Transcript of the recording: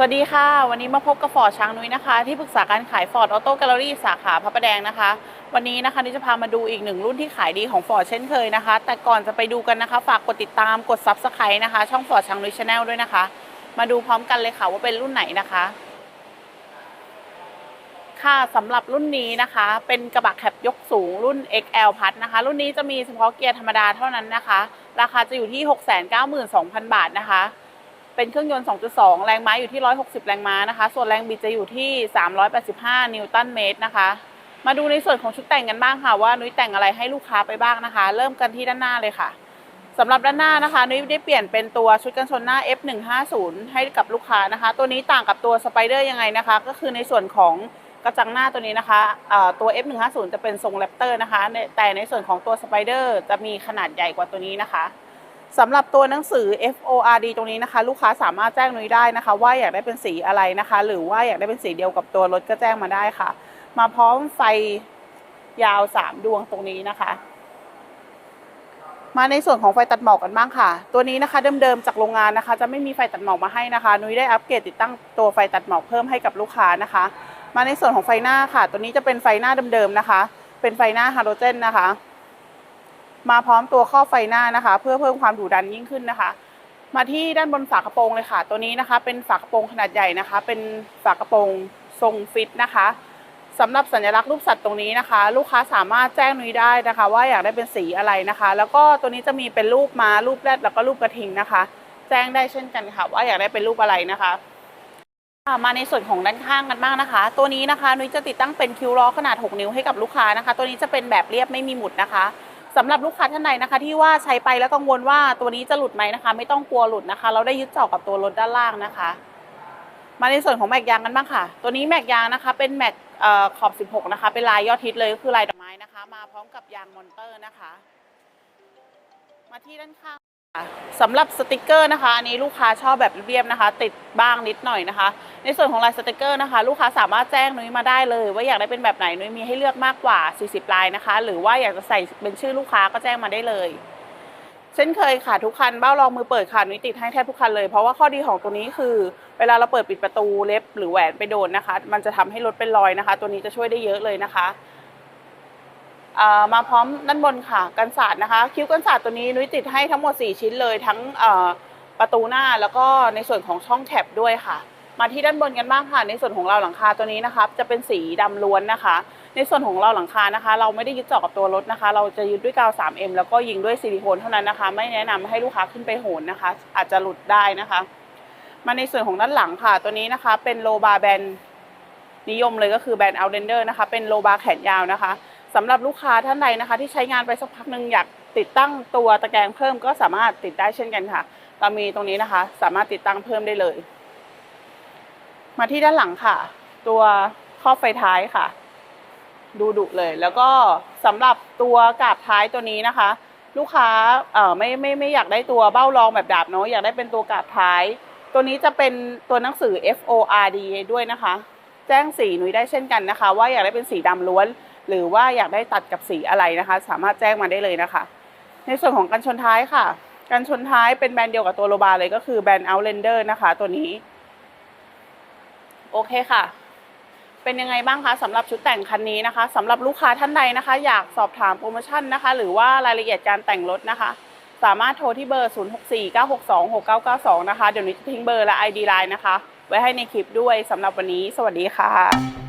สวัสดีค่ะ วันนี้มาพบกับฟอร์ดช้างนุ้ยนะคะ ที่ปรึกษาการขายฟอร์ดออโต้แกลเลอรี่สาขาพระประแดงนะคะ วันนี้นะคะนิจะพามาดูอีกหนึ่งรุ่นที่ขายดีของฟอร์ดเช่นเคยนะคะ แต่ก่อนจะไปดูกันนะคะ ฝากกดติดตามกด Subscribe นะคะ ช่องฟอร์ดช้างนุ้ยชาแนลด้วยนะคะ มาดูพร้อมกันเลยค่ะว่าเป็นรุ่นไหนนะคะ ค่ะสำหรับรุ่นนี้นะคะ เป็นกระบะแคปยกสูงรุ่น XL พัดนะคะ รุ่นนี้จะมีเฉพาะเกียร์ธรรมดาเท่านั้นนะคะ ราคาจะอยู่ที่ 692,000 บาทนะคะ เป็นเครื่องยนต์ 2.2 แรงม้าอยู่ที่ 160 แรงม้านะคะ ส่วนแรงบิดจะอยู่ที่ 385 นิวตันเมตรนะคะ มาดูในส่วนของชุดแต่งกันบ้างค่ะ ว่านุ้ยแต่งอะไรให้ลูกค้าไปบ้างนะคะ เริ่มกันที่ด้านหน้าเลยค่ะสำหรับด้านหน้านะคะนุ้ยได้เปลี่ยนเป็นตัวชุดกันชนหน้า F150 ให้กับลูกค้านะคะ ตัวนี้ต่างกับตัวสไปเดอร์ยังไงนะคะ ก็คือในส่วนของกระจังหน้าตัวนี้นะคะตัว F150 จะเป็นทรงแรปเตอร์นะคะ แต่ในส่วนของตัวสไปเดอร์จะมีขนาดใหญ่กว่าตัวนี้นะคะ สำหรับตัวหนังสือ FORD ตรงนี้นะคะ ลูกค้าสามารถแจ้งนุ้ยได้นะคะ ว่าอยากได้เป็นสีอะไรนะคะ หรือว่าอยากได้เป็นสีเดียวกับตัวรถก็แจ้งมาได้ค่ะ มาพร้อมไฟยาว 3 ดวงตรงนี้นะคะ มาในส่วนของไฟตัดหมอกกันบ้างค่ะ ตัวนี้นะคะเดิมๆจากโรงงานนะคะ จะไม่มีไฟตัดหมอกมาให้นะคะ นุ้ยได้อัปเกรดติดตั้งตัวไฟตัดหมอกเพิ่มให้กับลูกค้านะคะ มาในส่วนของไฟหน้าค่ะ ตัวนี้จะเป็นไฟหน้าเดิมๆนะคะ เป็นไฟหน้าฮาโลเจนนะคะ มาพร้อมตัวข้อไฟหน้านะคะ เพื่อเพิ่มความดุดันยิ่งขึ้นนะคะ มาที่ด้านบนฝากระโปรงเลยค่ะ ตัวนี้นะคะ เป็นฝากระโปรงขนาดใหญ่นะคะ เป็นฝากระโปรงทรงฟิตนะคะสำหรับสัญลักษณ์รูปสัตว์ตรงนี้นะคะ ลูกค้าสามารถแจ้งนุ้ยได้นะคะ ว่าอยากได้เป็นสีอะไรนะคะ แล้วก็ตัวนี้จะมีเป็นรูปม้ารูปแรดแล้วก็รูปกระทิงนะคะ แจ้งได้เช่นกันค่ะ ว่าอยากได้เป็นรูปอะไรนะคะค่ะมาในส่วนของด้านข้างกันบ้างนะคะ ตัวนี้นะคะนุ้ยจะติดตั้งเป็นคิวล้อขนาด 6 นิ้วให้กับลูกค้านะคะ ตัวนี้จะเป็นแบบเรียบไม่มีหมุดนะคะ สำหรับลูกค้าท่านใดนะคะ ที่ว่าใช้ไปแล้วกังวลว่าตัวนี้จะหลุดไหมนะคะ ไม่ต้องกลัวหลุดนะคะ เราได้ยึดจอกกับตัวรถด้านล่างนะคะ มาในส่วนของแม็กยางกันบ้างค่ะ ตัวนี้แม็กยางนะคะ เป็นแม็กเอ่อขอบ 16 นะคะ เป็นลายยอดฮิตเลยก็คือลายดอกไม้นะคะ มาพร้อมกับยางมอนเตอร์นะคะ มาที่ด้านข้าง สำหรับสติกเกอร์นะคะอันนี้ลูกค้าชอบแบบเรียบๆนะคะ ติดบ้างนิดหน่อยนะคะ ในส่วนของลายสติกเกอร์นะคะ ลูกค้าสามารถแจ้งนุ้ยมาได้เลย ว่าอยากได้เป็นแบบไหนนุ้ยมีให้เลือกมากกว่า 40 ลายนะคะ หรือว่าอยากจะใส่เป็นชื่อลูกค้าก็แจ้งมาได้เลยเช่นเคยค่ะทุกคันเบ้ารองมือเปิดค่ะนุ้ยติดให้แทบทุกคันเลย เพราะว่าข้อดีของตัวนี้คือ เวลาเราเปิดปิดประตูเล็บหรือแหวนไปโดนนะคะ มันจะทำให้รถเป็นรอยนะคะ ตัวนี้จะช่วยได้เยอะเลยนะคะ มาพร้อมด้านบนค่ะกันศาสตร์นะคะ คิ้วกันศาสตร์ตัวนี้นุ้ยติดให้ทั้งหมด 4 ชิ้นเลยทั้งประตูหน้าแล้วก็ในส่วนของช่องแท็บด้วยค่ะ มาที่ด้านบนกันบ้างค่ะ ในส่วนของเราหลังคาตัวนี้นะคะจะเป็นสีดำล้วนนะคะ ในส่วนของเราหลังคานะคะ เราไม่ได้ยึดเจาะกับตัวรถนะคะ เราจะยึดด้วยกาว 3M แล้วก็ยิงด้วยซิลิโคนเท่านั้นนะคะ ไม่แนะนำให้ลูกค้าขึ้นไปโหนนะคะ อาจจะหลุดได้นะคะ มาในส่วนของด้านหลังค่ะ ตัวนี้นะคะ เป็นโลบาแบนนิยมเลยก็คือแบรนด์เอาเดนเดอร์นะคะ เป็นโลบาแขนยาวนะคะ สำหรับลูกค้าท่านใดนะคะ ที่ใช้งานไปสักพักหนึ่งอยากติดตั้งตัวตะแกรงเพิ่มก็สามารถติดได้เช่นกันค่ะเรามีตรงนี้นะคะ สามารถติดตั้งเพิ่มได้เลย มาที่ด้านหลังค่ะ ตัวครอบไฟท้ายค่ะ ดูดุเลย แล้วก็สำหรับตัวกาบท้ายตัวนี้นะคะ ลูกค้าเอ่อไม่ไม่ไม่อยากได้ตัวเบ้ารองแบบดาบเนาะอยากได้เป็นตัวกาบท้าย ตัวนี้จะเป็นตัวหนังสือ F O R D ด้วยนะคะ แจ้งสีหนุยได้เช่นกันนะคะ ว่าอยากได้เป็นสีดำล้วน หรือว่าอยากได้ตัดกับสีอะไรนะคะ สามารถแจ้งมาได้เลยนะคะ ในส่วนของกันชนท้ายค่ะ กันชนท้ายเป็นแบรนด์เดียวกับตัวโลบาเลยก็คือแบรนด์ Outlander นะคะ ตัวนี้โอเคค่ะ เป็นยังไงบ้างคะสำหรับชุดแต่งคันนี้นะคะสำหรับลูกค้าท่านใดนะคะ อยากสอบถามโปรโมชั่นนะคะ หรือว่ารายละเอียดการแต่งรถนะคะ สามารถโทรที่เบอร์ 0649626992 นะคะ เดี๋ยวนี้จะทิ้งเบอร์และ ID Line นะคะ ไว้ให้ในคลิปด้วยสำหรับวันนี้ สวัสดีค่ะ